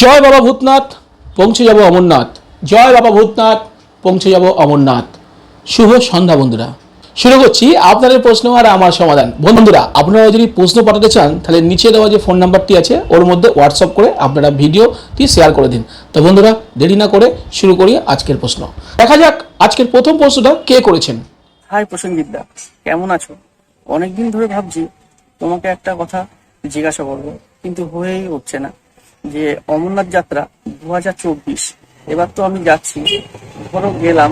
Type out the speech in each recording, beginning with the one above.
জয় বাবা ভূতনাথ, পৌঁছে যাব অমরনাথ। জয় বাবা ভূতনাথ, পৌঁছে যাব অমরনাথ। শুভ সন্ধ্যা বন্ধুরা। শুরু করছি আপনাদের প্রশ্ন আর আমার সমাধান। বন্ধুরা, আপনারা যদি প্রশ্ন পাঠাতে চান, তাহলে নিচে দেওয়া যে ফোন নাম্বারটি আছে, ওর মধ্যে হোয়াটসঅ্যাপ করে আপনারা ভিডিওটি শেয়ার করে দিন। তো বন্ধুরা, দেরি না করে শুরু করি আজকের প্রশ্ন। দেখা যাক আজকের প্রথম প্রশ্নটা কে করেছেন? হাই প্রসেনজিৎ দা কেমন আছো? অনেকদিন ধরে ভাবছি তোমাকে একটা কথা জিজ্ঞাসা করব, কিন্তু হয়েই উঠছে না। যে অমরনাথ যাত্রা দু হাজার চব্বিশ। এবার তো আমি যাচ্ছি, ধরো গেলাম,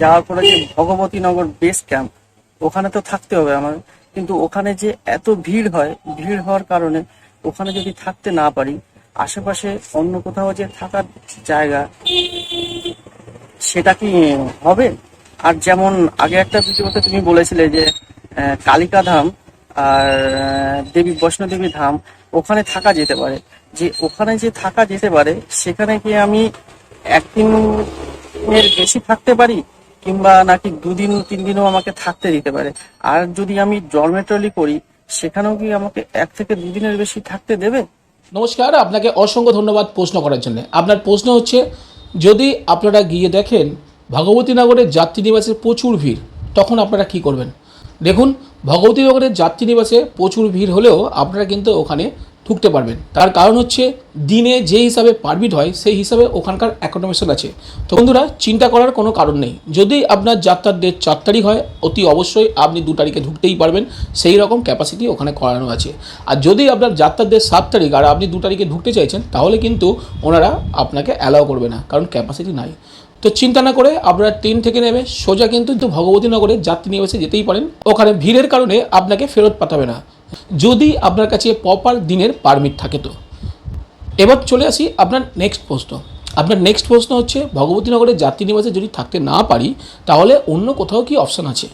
যাওয়ার পরে যে ভগবতীনগর বেস ক্যাম্প ওখানে তো থাকতে হবে আমার। কিন্তু ওখানে যে এত ভিড় হয়, ভিড় হওয়ার কারণে ওখানে যদি থাকতে না পারি, আশেপাশে অন্য কোথাও যে থাকার জায়গা, সেটা কি হবে? আর যেমন আগে একটা ভিডিওতে তুমি বলেছিলে যে কালিকা ধাম আর দেবী বৈষ্ণদেবী ধাম ওখানে থাকা যেতে পারে। যে ওখানে যে থাকা যেতে পারে, সেখানে কি আমি একদিনের বেশি থাকতে পারি? কিংবা নাকি দুদিন তিন দিনও আমাকে থাকতে দিতে পারে? আর যদি আমি জলমেট্রলি করি, সেখানেও কি আমাকে এক থেকে দুদিনের বেশি থাকতে দেবে? নমস্কার, আপনাকে অসংখ্য ধন্যবাদ প্রশ্ন করার জন্য। আপনার প্রশ্ন হচ্ছে, যদি আপনারা গিয়ে দেখেন ভগবতীনগরের যাত্রী নিবাসে প্রচুর ভিড়, তখন আপনারা কি করবেন? দেখুন ভগবতীনগরের যাত্রী নিবাসে প্রচুর ভিড় হলেও আপনারা কিন্তু ওখানে ঢুকতে পারবেন। তার কারণ হচ্ছে দিনে যে হিসাবে পারমিট হয়, সেই হিসাবে ওখানকার অ্যাকোমোডেশন আছে। তো বন্ধুরা, চিন্তা করার কোনো কারণ নেই। যদি আপনার যাত্রার ডেট চার তারিখ হয়, অতি অবশ্যই আপনি দু তারিখে ঢুকতেই পারবেন। সেই রকম ক্যাপাসিটি ওখানে করানো আছে। আর যদি আপনার যাত্রার ডেট সাত তারিখ আর আপনি দু তারিখে ঢুকতে চাইছেন, তাহলে কিন্তু ওনারা আপনাকে অ্যালাউ করবে না, কারণ ক্যাপাসিটি নাই। তো চিন্তা না করে আপনারা ট্রেন থেকে নেবে। সোজা কিন্তু তো ভগবতীনগরে যাত্রী নিবাসে যেতেই পারেন। ওখানে ভিড়ের কারণে আপনাকে ফেরত পাঠাবে না। যদি আপনার কাছে প্রপার দিনের পারমিট থাকে তো। এবার চলে আসি আপনার নেক্সট প্রশ্ন। আপনার নেক্সট প্রশ্ন হচ্ছে ভগবতীনগরের যাত্রী নিবাসে যদি থাকতে না পারি, তাহলে অন্য কোথাও কি অপশান আছে?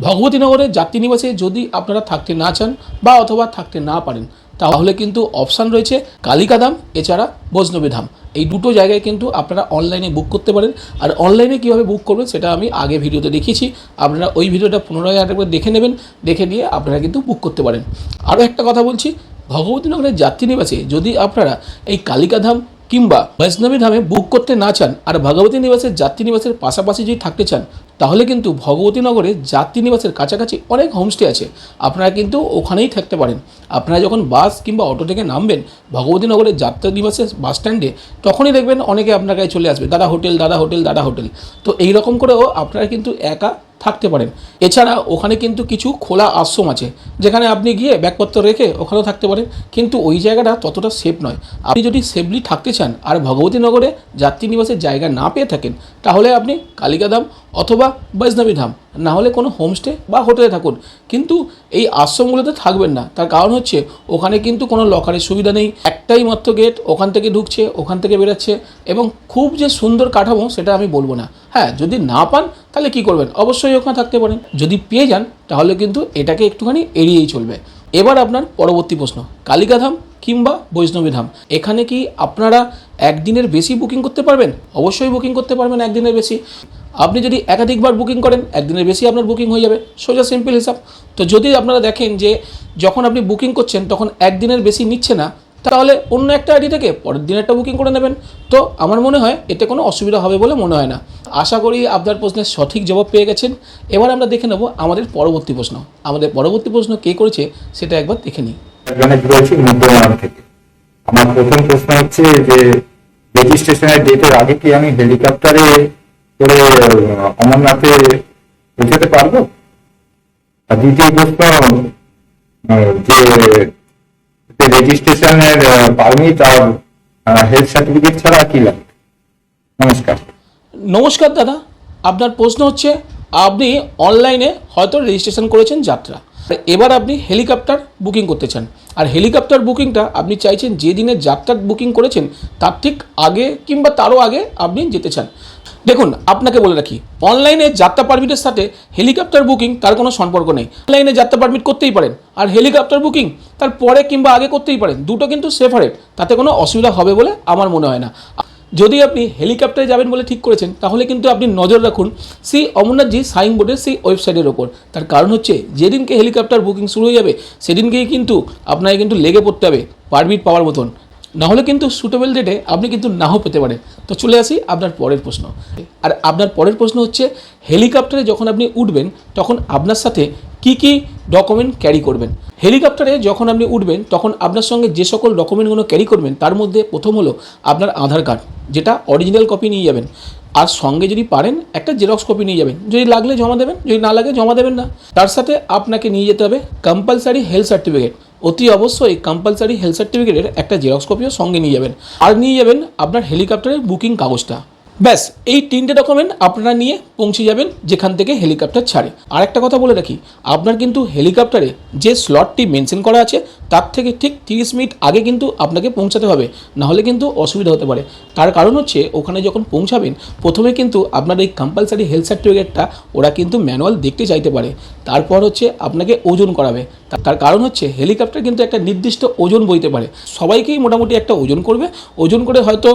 ভগবতীনগরের যাত্রী নিবাসে যদি আপনারা থাকতে না চান বা অথবা থাকতে না পারেন তাহলে কিন্তু অপশান রয়েছে কালিকাধাম এছাড়া বৈষ্ণবী ধাম। এই দুটো জায়গায় কিন্তু আপনারা অনলাইনে বুক করতে পারেন। আর অনলাইনে কীভাবে বুক করবেন সেটা আমি আগে ভিডিওতে দেখিয়েছি। আপনারা ওই ভিডিওটা পুনরায় আরেকবার দেখে নেবেন, দেখে নিয়ে আপনারা কিন্তু বুক করতে পারেন। আরও একটা কথা বলছি ভগবতীনগরের যাত্রী নিবাসে যদি আপনারা এই কালিকাধাম কিংবা বৈষ্ণবী ধামে বুক করতে না চান আর ভগবতী নিবাসের যাত্রী নিবাসের পাশাপাশি যদি থাকতে চান, তাহলে কিন্তু ভগবতীনগরে যাত্রী নিবাসের কাছাকাছি অনেক হোমস্টে আছে। আপনারা কিন্তু ওখানেই থাকতে পারেন। আপনারা যখন বাস কিংবা অটো থেকে নামবেন ভগবতীনগরের যাত্রা নিবাসের বাস স্ট্যান্ডে তখনই দেখবেন অনেকে আপনার কাছে চলে আসবে, দাদা হোটেল দাদা হোটেল দাদা হোটেল তো এই রকম করেও আপনারা কিন্তু একা থাকতে পারেন। এছাড়া ওখানে কিন্তু কিছু খোলা আশ্রম আছে, যেখানে আপনি গিয়ে ব্যাগপত্র রেখে ওখানেও থাকতে পারেন। কিন্তু ওই জায়গাটা ততটা সেফ নয়। আপনি যদি সেফলি থাকতে চান আর ভগবতীনগরে যাত্রী নিবাসের জায়গা না পেয়ে থাকেন, তাহলে আপনি কালিকাধাম অথবা বৈষ্ণবী ধাম। না হলে কোনো হোমস্টে বা হোটেলে থাকুন। কিন্তু এই আশ্রমগুলোতে থাকবেন না। তার কারণ হচ্ছে, ওখানে কিন্তু কোনো লকারের সুবিধা নেই। একটাই মাত্র গেট, ওখান থেকে ঢুকছে, ওখান থেকে বেরোচ্ছে এবং খুব যে সুন্দর কাঠামো, সেটা আমি বলব না। হ্যাঁ যদি না পান, তাহলে কি করবেন? অবশ্যই ওখানে থাকতে পারেন। যদি পেয়ে যান, তাহলে কিন্তু এটাকে একটুখানি এড়িয়েই চলবে। এবার আপনার পরবর্তী প্রশ্ন। কালিকাধাম কিংবা বৈষ্ণবী ধাম। এখানে কি আপনারা একদিনের বেশি বুকিং করতে পারবেন? অবশ্যই বুকিং করতে পারবেন একদিনের বেশি। আপনি যদি একাধিকবার বুকিং করেন, একদিনের বেশি আপনার বুকিং হয়ে যাবে। সোজা সিম্পল হিসাব। তো যদি আপনারা দেখেন যে যখন আপনি বুকিং করছেন, তখন একদিনের বেশি নিচ্ছে না, তাহলে অন্য একটা আইডি থেকে পরের দিন একটা বুকিং করে নেবেন। তো আমার মনে হয় এতে কোনো অসুবিধা হবে বলে মনে হয় না। আশা করি আপনার প্রশ্নের সঠিক জবাব পেয়ে গেছেন। এবার আমরা দেখে নেব আমাদের পরবর্তী প্রশ্ন। আমাদের পরবর্তী প্রশ্ন কে করেছে, সেটা একবার দেখে নিই। জনে রয়েছি মুদ্রণাম থেকে। আমার প্রথম প্রশ্ন হচ্ছে যে রেজিস্ট্রেশনের ডেটের আগে কি আমি হেলিকপ্টারে করে অমরনাথে পৌঁছাতে পারব? আর দ্বিতীয় প্রশ্ন যে রেজিস্ট্রেশনের পারমিট আর হেলথ সার্টিফিকেট ছাড়া কি লাগবে নমস্কার। নমস্কার দাদা, আপনার প্রশ্ন হচ্ছে, আপনি অনলাইনে হয়তো রেজিস্ট্রেশন করেছেন যাত্রা। এবার আপনি হেলিকপ্টার বুকিং করতে চান। আর হেলিকপ্টার বুকিংটা আপনি চাইছেন যে দিনে যাত্রার বুকিং করেছেন, তার ঠিক আগে কিংবা তারও আগে আপনি যেতে চান। দেখুন, আপনাকে বলে রাখি, অনলাইনে যাত্রা পারমিটের সাথে হেলিকপ্টার বুকিং তার কোনো সম্পর্ক নেই। অনলাইনে যাত্রা পারমিট করতেই পারেন, আর হেলিকপ্টার বুকিং তার পরে কিংবা আগে করতেই পারেন। দুটো কিন্তু সেপারেট তাতে কোনো অসুবিধা হবে বলে আমার মনে হয় না। যদি আপনি হেলিকপ্টারে যাবেন বলে ঠিক করেছেন, তাহলে কিন্তু আপনি নজর রাখুন সেই অমরনাথজি সাইনবোর্ডের সেই ওয়েবসাইটের ওপর। তার কারণ হচ্ছে, যেদিনকে হেলিকপ্টার বুকিং শুরু হয়ে যাবে, সেদিনকেই কিন্তু আপনাকে কিন্তু লেগে পড়তে হবে, পারমিট পাওয়ার মতন। না হলে কিন্তু সুটেবল ডেটে আপনি কিন্তু নাও পেতে পারেন। তো চলে আসি আপনার পরের প্রশ্ন। আর আপনার পরের প্রশ্ন হচ্ছে, হেলিকপ্টারে যখন আপনি উঠবেন, তখন আপনার সাথে কি কি ডকুমেন্ট ক্যারি করবেন। হেলিকপ্টারে যখন আপনি উঠবেন, তখন আপনার সঙ্গে যে সকল ডকুমেন্টগুলো ক্যারি করবেন, তার মধ্যে প্রথম হলো আপনার আধার কার্ড যেটা অরিজিনাল কপি নিয়ে যাবেন। আর সঙ্গে যদি পারেন, একটা জেরক্স কপি নিয়ে যাবেন। যদি লাগলে জমা দেবেন, যদি না লাগে জমা দেবেন না। তার সাথে আপনাকে নিয়ে যেতে হবে কম্পালসারি হেলথ সার্টিফিকেট অতি অবশ্যই কম্পালসারি হেলথ সার্টিফিকেটের একটা জেরক্স কপিও সঙ্গে নিয়ে যাবেন। আর নিয়ে যাবেন আপনার হেলিকপ্টারের বুকিং কাগজটা। ব্যাস, এই তিনটে ডকুমেন্ট আপনারা নিয়ে পৌঁছে যাবেন যেখান থেকে হেলিকপ্টার ছাড়ে। আর একটা কথা বলে রাখি, আপনার কিন্তু হেলিকপ্টারে যে স্লটটি মেনশন করা আছে, তার থেকে ঠিক তিরিশ মিনিট আগে কিন্তু আপনাকে পৌঁছাতে হবে, নাহলে কিন্তু অসুবিধা হতে পারে। তার কারণ হচ্ছে, ওখানে যখন পৌঁছাবেন, প্রথমে কিন্তু আপনার এই কম্পালসারি হেলথ সার্টিফিকেটটা ওরা কিন্তু ম্যানুয়াল দেখতে চাইতে পারে। তারপর হচ্ছে আপনাকে ওজন করাবে। তার কারণ হচ্ছে হেলিকপ্টার কিন্তু একটা নির্দিষ্ট ওজন বইতে পারে। সবাইকেই মোটামুটি একটা ওজন করবে। ওজন করে হয়তো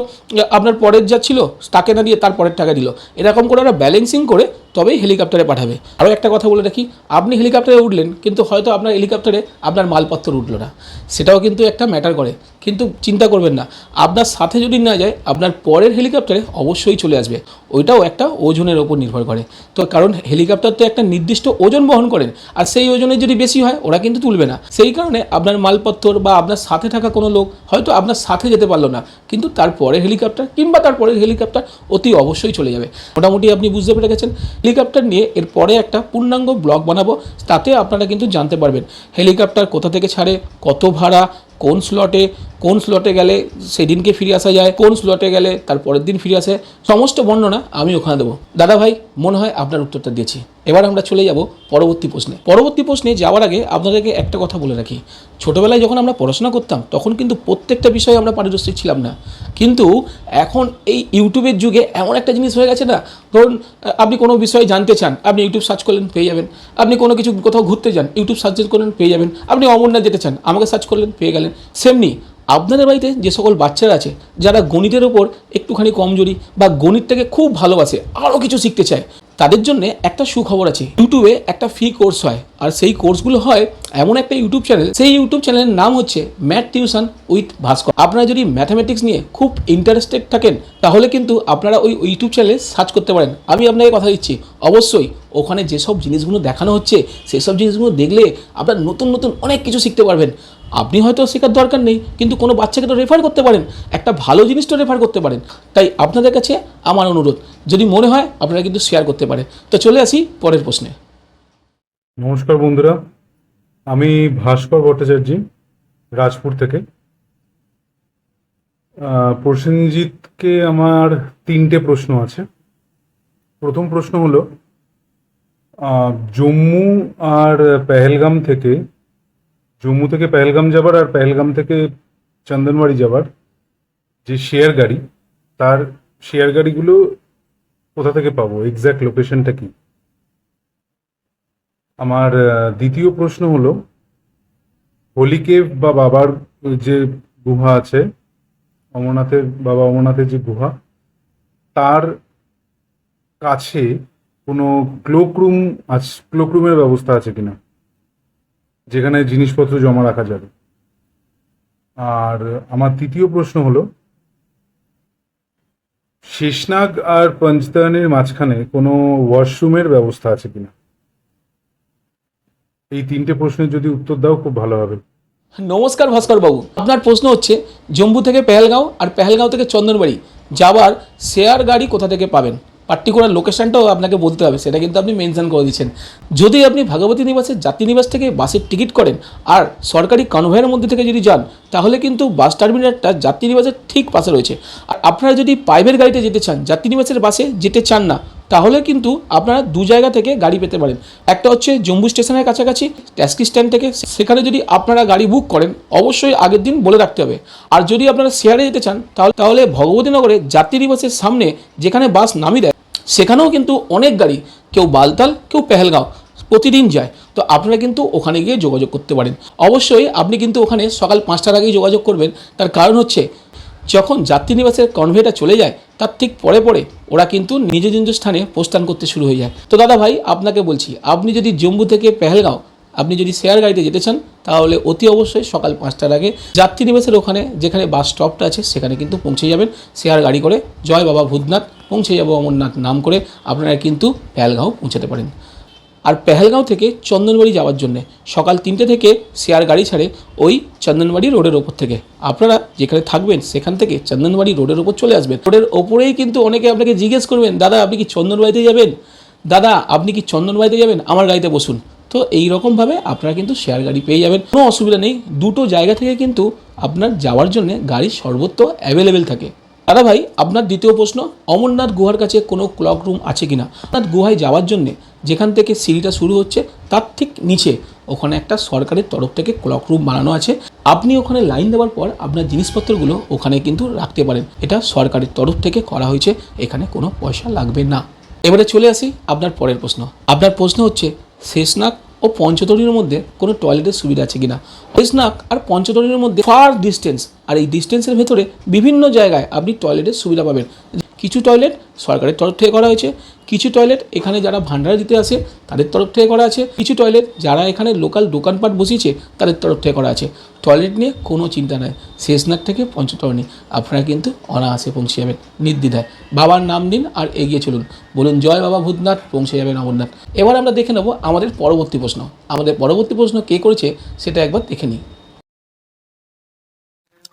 আপনার পরের যা ছিল, তাকে না দিয়ে তারপরের টাকা দিল। এরকম করে ওরা ব্যালেন্সিং করে তবেই হেলিকপ্টারে পাঠাবে। আরও একটা কথা বলে রাখি, আপনি হেলিকপ্টারে উঠলেন, কিন্তু হয়তো আপনার হেলিকপ্টারে আপনার মালপত্র উঠল না। সেটাও কিন্তু একটা ম্যাটার করে। কিন্তু চিন্তা করবেন না, আপনার সাথে যদি না যায়, আপনার পরের হেলিকপ্টারে অবশ্যই চলে আসবে। ওইটাও একটা ওজনের ওপর নির্ভর করে। তো কারণ হেলিকপ্টার তো একটা নির্দিষ্ট ওজন বহন করেন, আর সেই ওজনে যদি বেশি হয়, ওরা কিন্তু তুলবে না। সেই কারণে আপনার মালপত্র বা আপনার সাথে থাকা কোনো লোক হয়তো আপনার সাথে যেতে পারল না, কিন্তু তারপরে হেলিকপ্টার কিংবা তারপরের হেলিকপ্টার অতি অবশ্যই চলে যাবে। মোটামুটি আপনি বুঝতে পেরে গেছেন। হেলিকপ্টার নিয়ে এরপরে একটা পূর্ণাঙ্গ ব্লগ বানাবো, তাতে আপনারা কিন্তু জানতে পারবেন। হেলিকপ্টার কোথা থেকে ছাড়ে, কত ভাড়া কোন স্লটে কোন স্লটে গেলে সেদিনকে ফিরে আসা যায়, কোন স্লটে গেলে তার পরের দিন ফিরে আসে, সমস্ত বর্ণনা আমি ওখানে দেবো। দাদা ভাই, মনে হয় আপনার উত্তরটা দিয়েছি। এবার আমরা চলে যাব পরবর্তী প্রশ্নে। পরবর্তী প্রশ্নে যাওয়ার আগে আপনাদেরকে একটা কথা বলে রাখি। ছোটোবেলায় যখন আমরা পড়াশোনা করতাম, তখন কিন্তু প্রত্যেকটা বিষয়ে আমরা পারদর্শী ছিলাম না। কিন্তু এখন এই ইউটিউবের যুগে এমন একটা জিনিস হয়ে গেছে না, ধরুন আপনি কোনো বিষয়ে জানতে চান, আপনি ইউটিউব সার্চ করলেন, পেয়ে যাবেন। আপনি কোনো কিছু কোথাও ঘুরতে যান, ইউটিউব সার্চ করলেন, পেয়ে যাবেন। আপনি অমরনাথ যেতে চান, আমাকে সার্চ করলেন, পেয়ে গেলেন। সেমনি আপনাদের বাড়িতে যে সকল বাচ্চারা আছে, যারা গণিতের ওপর একটুখানি কমজোরি বা গণিতটাকে খুব ভালোবাসে, আরও কিছু শিখতে চায়, তাদের জন্য একটা সুখবর আছে। ইউটিউবে একটা ফ্রি কোর্স হয়। আর সেই কোর্সগুলো হয় এমন একটা ইউটিউব চ্যানেল সেই ইউটিউব চ্যানেলের নাম হচ্ছে ম্যাথ টিউশন উইথ ভাস্কর আপনারা যদি ম্যাথামেটিক্স নিয়ে খুব ইন্টারেস্টেড থাকেন, তাহলে কিন্তু আপনারা ওই ইউটিউব চ্যানেলে সার্চ করতে পারেন। আমি আপনাকে কথা দিচ্ছি, অবশ্যই ওখানে যেসব জিনিসগুলো দেখানো হচ্ছে, সেসব জিনিসগুলো দেখলে আপনার নতুন নতুন অনেক কিছু শিখতে পারবেন। আপনি হয়তো শেখার দরকার নেই, কিন্তু কোনো বাচ্চাকে তো রেফার করতে পারেন, একটা ভালো জিনিস তো রেফার করতে পারেন। তাই আপনাদের কাছে আমার অনুরোধ, যদি মনে হয় আপনারা কিন্তু শেয়ার করতে পারেন। তো চলে আসি পরের প্রশ্নে। নমস্কার বন্ধুরা, আমি ভাস্কর ভট্টাচার্য, রাজপুর থেকে। প্রসেনজিৎকে আমার তিনটে প্রশ্ন আছে। প্রথম প্রশ্ন হলো জম্মু আর পেহেলগাম থেকে, জম্মু থেকে পেহেলগাম যাবার আর পেহেলগাম থেকে চন্দনবাড়ি যাবার যে শেয়ার গাড়ি, তার শেয়ার গাড়িগুলো কোথা থেকে পাবো? এক্স্যাক্ট লোকেশনটা কি? আমার দ্বিতীয় প্রশ্ন হলো হোলিকেভ বা বাবার যে গুহা আছে, অমরনাথের, বাবা অমরনাথের যে গুহা, তার কাছে কোনো ক্লোকরুম আছে ক্লোকরুমের ব্যবস্থা আছে কিনা? যেখানে জিনিসপত্র জমা রাখা যাবে। আর আমার তৃতীয় প্রশ্ন হলো, শেষনাগ আর পঞ্চতায়নের মাঝখানে কোনো ওয়াশরুমের ব্যবস্থা আছে কিনা? এই তিনটে প্রশ্নের যদি উত্তর দাও, খুব ভালো হবে। নমস্কার ভাস্কর বাবু আপনার প্রশ্ন হচ্ছে, জম্মু থেকে পেহেলগাঁও আর পেহেলগাঁও থেকে চন্দনবাড়ি যাবার শেয়ার গাড়ি কোথা থেকে পাবেন? পার্টিকুলার লোকেশনটাও আপনাকে বলতে হবে, সেটা কিন্তু আপনি মেনশন করে দিচ্ছেন। যদি আপনি ভাগবতী নিবাসের যাত্রী নিবাস থেকে বাসের টিকিট করেন আর সরকারি কনভয়ের মধ্যে থেকে যদি যান, তাহলে কিন্তু বাস টার্মিনালটা যাত্রী নিবাসের ঠিক পাশে রয়েছে। আর আপনারা যদি প্রাইভেট গাড়িতে যেতে চান, যাত্রী নিবাসের বাসে যেতে চান না তাহলে কিন্তু আপনারা দু জায়গা থেকে গাড়ি পেতে পারেন। একটা হচ্ছে জম্মু স্টেশনের কাছাকাছি, ট্যাক্সি স্ট্যান্ড থেকে। সেখানে যদি আপনারা গাড়ি বুক করেন, অবশ্যই আগের দিন বলে রাখতে হবে। আর যদি আপনারা শেয়ারে যেতে চান, তাহলে তাহলে ভগবতীনগরে যাত্রী নিবাসের সামনে যেখানে বাস নামিয়ে দেয়, সেখানেও কিন্তু অনেক গাড়ি। কেউ বালতাল, কেউ পেহেলগাঁও প্রতিদিন যায়। তো আপনারা কিন্তু ওখানে গিয়ে যোগাযোগ করতে পারেন। অবশ্যই আপনি কিন্তু ওখানে সকাল পাঁচটার আগেই যোগাযোগ করবেন। তার কারণ হচ্ছে যখন যাত্রী নিবাসের কনভেটা চলে যায়, তার ঠিক পরে পরে ওরা কিন্তু নিজ নিজ স্থানে প্রস্থান করতে শুরু হয়ে যায়। তো দাদা ভাই, আপনাকে বলছি, আপনি যদি জম্মু থেকে পেহেলগাঁও, আপনি যদি শেয়ার গাড়িতে যেতে চান, তাহলে অতি অবশ্যই সকাল পাঁচটার আগে যাত্রী নিবাসের ওখানে যেখানে বাস স্টপটা আছে, সেখানে কিন্তু পৌঁছে যাবেন। শেয়ার গাড়ি করে জয় বাবা ভূতনাথ, পৌঁছে যাব অমরনাথ নাম করে। আপনারা কিন্তু প্যালগাঁও পৌঁছাতে পারেন। আর পেহেলগাঁও থেকে চন্দনবাড়ি যাওয়ার জন্য। সকাল তিনটে থেকে শেয়ার গাড়ি ছাড়ে ওই চন্দনবাড়ি রোডের ওপর থেকে। আপনারা যেখানে থাকবেন, সেখান থেকে চন্দনবাড়ি রোডের ওপর চলে আসবেন। রোডের ওপরেই কিন্তু অনেকে আপনাকে জিজ্ঞেস করবেন, দাদা, আপনি কি চন্দনবাড়িতে যাবেন? দাদা, আপনি কি চন্দনবাড়িতে যাবেন? আমার গাড়িতে বসুন। তো এই রকমভাবে আপনারা কিন্তু শেয়ার গাড়ি পেয়ে যাবেন। কোনো অসুবিধা নেই। দুটো জায়গা থেকে কিন্তু আপনার যাওয়ার জন্য গাড়ি সর্বত্র অ্যাভেলেবেল থাকে। দাদা ভাই, আপনার দ্বিতীয় প্রশ্ন, অমরনাথ গুহার কাছে কোনো ক্লক রুম আছে কিনা? অমরনাথ গুহায় যাওয়ার জন্য যেখান থেকে সিঁড়িটা শুরু হচ্ছে, তার ঠিক নিচে ওখানে একটা সরকারের তরফ থেকে ক্লক রুম বানানো আছে। আপনি ওখানে লাইন দেওয়ার পর আপনার জিনিসপত্রগুলো ওখানে কিন্তু রাখতে পারেন। এটা সরকারের তরফ থেকে করা হয়েছে, এখানে কোনো পয়সা লাগবে না। এবারে চলে আসি আপনার পরের প্রশ্ন। আপনার প্রশ্ন হচ্ছে, শেষনাগ ও পঞ্চতরীর মধ্যে কোনো টয়লেটের সুবিধা আছে কিনা? শেষনাগ আর পঞ্চতরীর মধ্যে ফার ডিস্টেন্স আর এই ডিস্টেন্সের ভেতরে বিভিন্ন জায়গায় আপনি টয়লেটের সুবিধা পাবেন। কিছু টয়লেট সরকারের তরফ থেকে করা হয়েছে, কিছু টয়লেট এখানে যারা ভান্ডারা দিতে আসে, তাদের তরফ থেকে করা আছে, কিছু টয়লেট যারা এখানে লোকাল দোকানপাট বসিয়েছে, তাদের তরফ থেকে করা আছে। টয়লেট নিয়ে কোনো চিন্তা নাই, শেষনাগ থেকে পঞ্চতরণী, আপনারা কিন্তু অনায়াসে পৌঁছে যাবেন, নির্দ্বিধায়। বাবার নাম দিন আর এগিয়ে চলুন। বলুন, জয় বাবা ভূতনাথ, পৌঁছে যাবেন অমরনাথ। এবার আমরা দেখে নেব আমাদের পরবর্তী প্রশ্ন। আমাদের পরবর্তী প্রশ্ন কে করেছে, সেটা একবার দেখে নিই।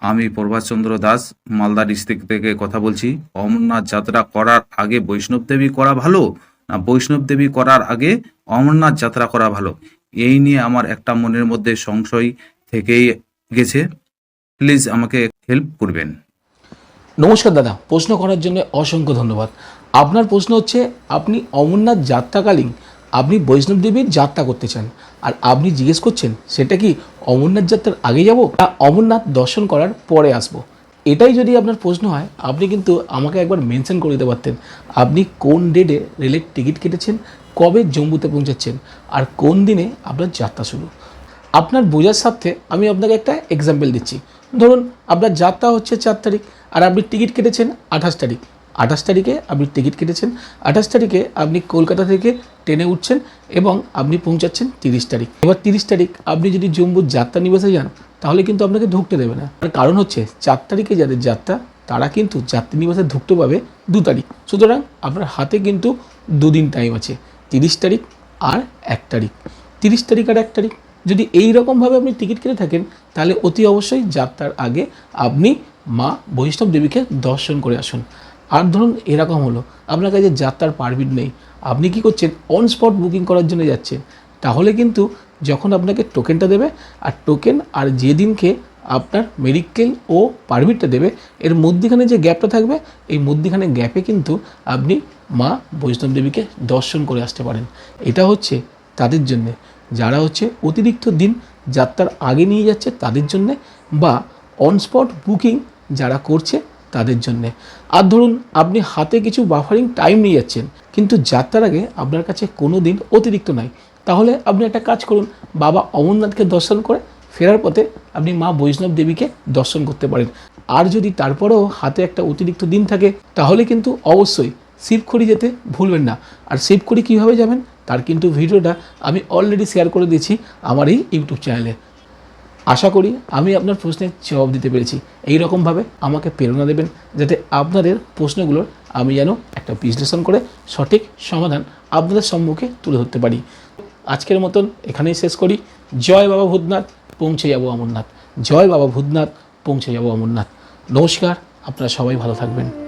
আমি প্রভাষচন্দ্র দাস, মালদা ডিস্ট্রিক্ট থেকে কথা বলছি। অমরনাথ যাত্রা করার আগে বৈষ্ণব দেবী করা ভালো না বৈষ্ণব দেবী করার আগে অমরনাথ যাত্রা করা ভালো? এই নিয়ে আমার একটা মনের মধ্যে সংশয় থেকেই গেছে। প্লিজ আমাকে হেল্প করবেন। নমস্কার দাদা, প্রশ্ন করার জন্য অসংখ্য ধন্যবাদ। আপনার প্রশ্ন হচ্ছে, আপনি অমরনাথ যাত্রাকালীন আপনি বৈষ্ণব দেবীর যাত্রা করতে চান। আর আপনি জিজ্ঞেস করছেন, সেটা কি অমরনাথ যাত্রার আগে যাব? না, অমরনাথ দর্শন করার পরে আসব। এটাই যদি আপনার প্রশ্ন হয়, আপনি কিন্তু আমাকে একবার মেনশন করে দিতে পারতেন। আপনি কোন ডেটে রেলের টিকিট কেটেছেন, কবে জম্মুতে পৌঁছাচ্ছেন আর কোন দিনে আপনার যাত্রা শুরু? আপনার বোঝার স্বার্থে আমি আপনাকে একটা এক্সাম্পল দিচ্ছি। ধরুন, আপনার যাত্রা হচ্ছে চার তারিখ, আর আপনি টিকিট কেটেছেন আঠাশ তারিখ। আঠাশ তারিখে আপনি টিকিট কেটেছেন, আঠাশ তারিখে আপনি কলকাতা থেকে ট্রেনে উঠছেন এবং আপনি পৌঁছাচ্ছেন তিরিশ তারিখ। এবার তিরিশ তারিখ আপনি যদি জম্মুর যাত্রা নিবাসে যান, তাহলে কিন্তু আপনাকে ঢুকতে দেবে না। তার কারণ হচ্ছে চার তারিখে যাদের যাত্রা, তারা কিন্তু যাত্রী নিবাসে ঢুকতে পাবে দু তারিখ। সুতরাং আপনার হাতে কিন্তু দুদিন টাইম আছে, তিরিশ তারিখ আর এক তারিখ। তিরিশ তারিখ আর এক তারিখ। যদি এই রকমভাবে আপনি টিকিট কেটে থাকেন, তাহলে অতি অবশ্যই যাত্রার আগে আপনি মা বৈষ্ণব দেবীকে দর্শন করে আসুন। আর ধরুন এরকম হলো, আপনার কাছে যাত্রার পারমিট নেই, আপনি কি করছেন? অন স্পট বুকিং করার জন্য যাচ্ছেন। তাহলে কিন্তু যখন আপনাকে টোকেনটা দেবে, আর টোকেন আর যেদিনকে আপনার মেডিকেল ও পারমিটটা দেবে, এর মধ্যিখানে যে গ্যাপটা থাকবে, এই মধ্যিখানে গ্যাপে কিন্তু আপনি মা বৈষ্ণব দেবীকে দর্শন করে আসতে পারেন। এটা হচ্ছে তাদের জন্যে। যারা হচ্ছে অতিরিক্ত দিন যাত্রার আগে নিয়ে যাচ্ছে তাদের জন্যে, বা অন স্পট বুকিং যারা করছে তাদের জন্যে। আর ধরুন, আপনি হাতে কিছু বাফারিং টাইম নিয়ে যাচ্ছেন, কিন্তু যাত্রার আগে আপনার কাছে কোনো দিন অতিরিক্ত নাই। তাহলে আপনি একটা কাজ করুন, বাবা অমরনাথকে দর্শন করে ফেরার পথে আপনি মা বৈষ্ণব দেবীকে দর্শন করতে পারেন। আর যদি তারপরেও হাতে একটা অতিরিক্ত দিন থাকে, তাহলে কিন্তু অবশ্যই শিবখড়ি যেতে ভুলবেন না। আর শিবখড়ি কীভাবে যাবেন, তার কিন্তু ভিডিওটা আমি অলরেডি শেয়ার করে দিয়েছি আমার এই ইউটিউব চ্যানেলে আশা করি আমি আপনার প্রশ্নের জবাব দিতে পেরেছি। এই রকমভাবে আমাকে প্রেরণা দেবেন যাতে আপনাদের প্রশ্নগুলোর আমি যেন একটা বিশ্লেষণ করে সঠিক সমাধান আপনাদের সম্মুখে তুলে ধরতে পারি। আজকের মতন এখানেই শেষ করি। জয় বাবা ভূতনাথ, পৌঁছে যাব অমরনাথ। জয় বাবা ভূতনাথ, পৌঁছে যাব অমরনাথ। নমস্কার, আপনারা সবাই ভালো থাকবেন।